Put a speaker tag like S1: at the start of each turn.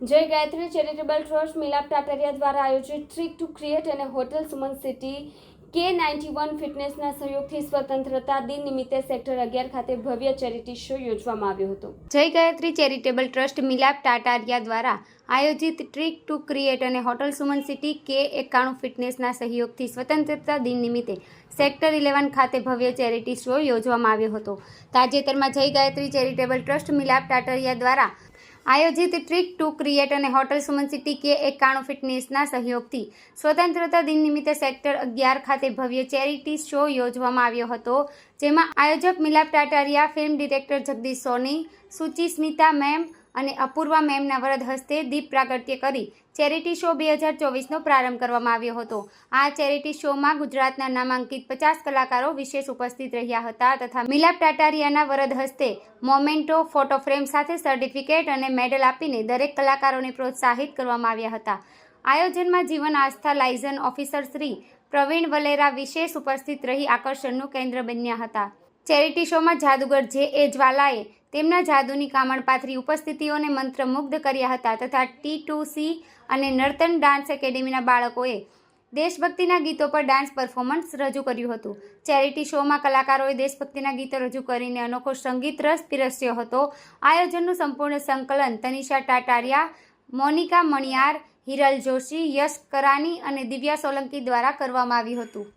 S1: જય Gayatri charitable trust Milap Tataria દ્વારા આયોજિત ટ્રીક ટુ ક્રિએટ અને hotel Suman city K ninety one ફિટનેસના સહયોગથી સ્વતંત્રતા દિન નિમિત્તે સેક્ટર અગિયાર ખાતે ભવ્ય ચેરિટી શો યોજવામાં આવ્યો હતો.
S2: જય ગાયત્રી ચેરિટેબલ ટ્રસ્ટ મિલાપ ટાટારિયા દ્વારા આયોજિત ટ્રીક ટુ ક્રિએટ અને હોટલ સુમન સિટી કે એકાણું ફિટનેસના સહયોગથી સ્વતંત્રતા દિન નિમિત્તે સેક્ટર ઇલેવન ખાતે ભવ્ય ચેરિટી શો યોજવામાં આવ્યો હતો. તાજેતરમાં જય ગાયત્રી ચેરિટેબલ ટ્રસ્ટ મિલાપ ટાટારિયા દ્વારા આયોજિત ટ્રીક ટુ ક્રિએટ અને હોટલ સુમન સિટી કે એકાણું ફિટનેસના સહયોગથી. સ્વતંત્રતા દિન નિમિત્તે સેક્ટર અગિયાર ખાતે ભવ્ય ચેરિટી શો યોજવામાં આવ્યો હતો, જેમાં આયોજક Milap Tataria, film director Jagdish Soni, Suchi Smita ma'am અને અપૂર્વા મેમના વરદ હસ્તે દીપ પ્રાગટ્ય કરી ચેરિટી શો બે હજાર ચોવીસનો પ્રારંભ કરવામાં આવ્યો હતો. આ ચેરિટી શોમાં ગુજરાતના નામાંકિત પચાસ કલાકારો વિશેષ ઉપસ્થિત રહ્યા હતા તથા મિલાપ ટાટારિયાના વરદ હસ્તે મોમેન્ટો, ફોટો ફ્રેમ સાથે સર્ટિફિકેટ અને મેડલ આપીને દરેક કલાકારોને પ્રોત્સાહિત કરવામાં આવ્યા હતા. આયોજનમાં જીવન આસ્થા લાયઝન ઓફિસર શ્રી પ્રવીણ વલેરા વિશેષ ઉપસ્થિત રહી આકર્ષણનું કેન્દ્ર બન્યા હતા. ચેરિટી શોમાં જાદુગર જે એ જ્વાલાએ તેમના જાદુની કામણ પાથરી ઉપસ્થિતિઓને મંત્રમુગ્ધ કર્યા હતા તથા ટી ટુ સી અને નર્તન ડાન્સ એકેડેમીના બાળકોએ દેશભક્તિના ગીતો પર ડાન્સ પરફોર્મન્સ રજૂ કર્યું હતું. ચેરિટી શોમાં કલાકારોએ દેશભક્તિના ગીતો રજૂ કરીને અનોખો સંગીત રસ પીરસ્યો હતો. આયોજનનું સંપૂર્ણ સંકલન તનિષા ટાટારિયા, મોનિકા મણિયાર, હિરલ જોશી, યશ કરાની અને દિવ્યા સોલંકી દ્વારા કરવામાં આવ્યું હતું.